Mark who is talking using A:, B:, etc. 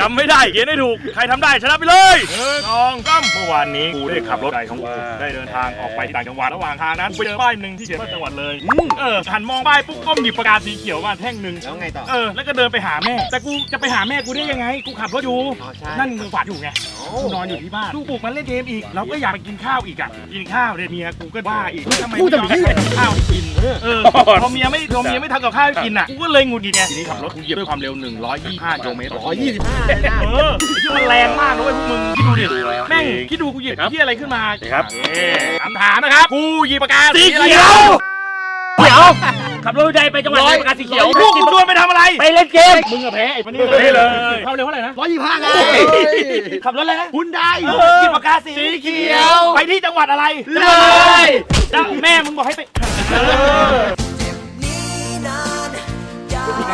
A: จำไม่ได้เขียนให้ถูก ใครทำได้ชนะไปเลยสองสามเมื่อวานนี้กูได้ขับรถไกลของกูได้เดินทางออกไปต่างจังหวัดระหว่างทางนั้นไปเจอป้ายหนึ่งที่เขียนว่าจังหวัดเลยเออหันมองป้ายปุ๊บก้มหยิบปากกาสีเขียวมาแท่งหนึ่ง
B: แล้วไงต่อ
A: เออแล้วก็เดินไปหาแม่ แต่กูจะไปหาแม่กูได้ยังไง กูขับรถอยู่
B: อ๋อใช่
A: นั่นมึงฝันอยู่ไง กูนอนอยู่ที่บ้านกูปลุกมันเล่นเกมอีก เราก็อยากไปกินข้าวอีกอะ กินข้าวเดี๋ยวเมียกูก็ว่าอีกทำไมไม่ยอมให้ใครทำข้าวให้กิน เออ พอเมียไม่พอเมียไม่ทำกับข้าวให้กินอะ กูก็เลยหงุดหงิดไงทีนี้ขับรถกูเหยียบด้วยความเร็ว 125กิโลเมตรต่อชั่วโมง
B: ร้อยยี่สิบห้าเลยนะ
A: เออที่มันแรงมากนะเว้ยพวกมึงคิดดูดิ แม่งคิดดูกูหยิบที่อะไรขึ้นมา
C: ครับ
A: เอ้คำถามนะครับ กูหยิบปากกา
C: สี
A: อะไร
C: เขียวเดี๋ยวขับรถใดไปจังหวัดไหนประกาศสีเขียว
A: พวกกู
C: เล่นเกม
A: มึงอะแพ้ไอ้ปนี่เลยเลยความเร็วเท่าไหร่นะ
B: ร้อยยี่สิบห้าไง
A: ขับรถอะไรนะ
B: คุณได้
A: หยิบปากกาสีเขียว ไปที่จังหวัดอะไร
B: เลย
A: แล้วแม่มึงบอกให้ไป
D: นี้นานอยาก
A: ไง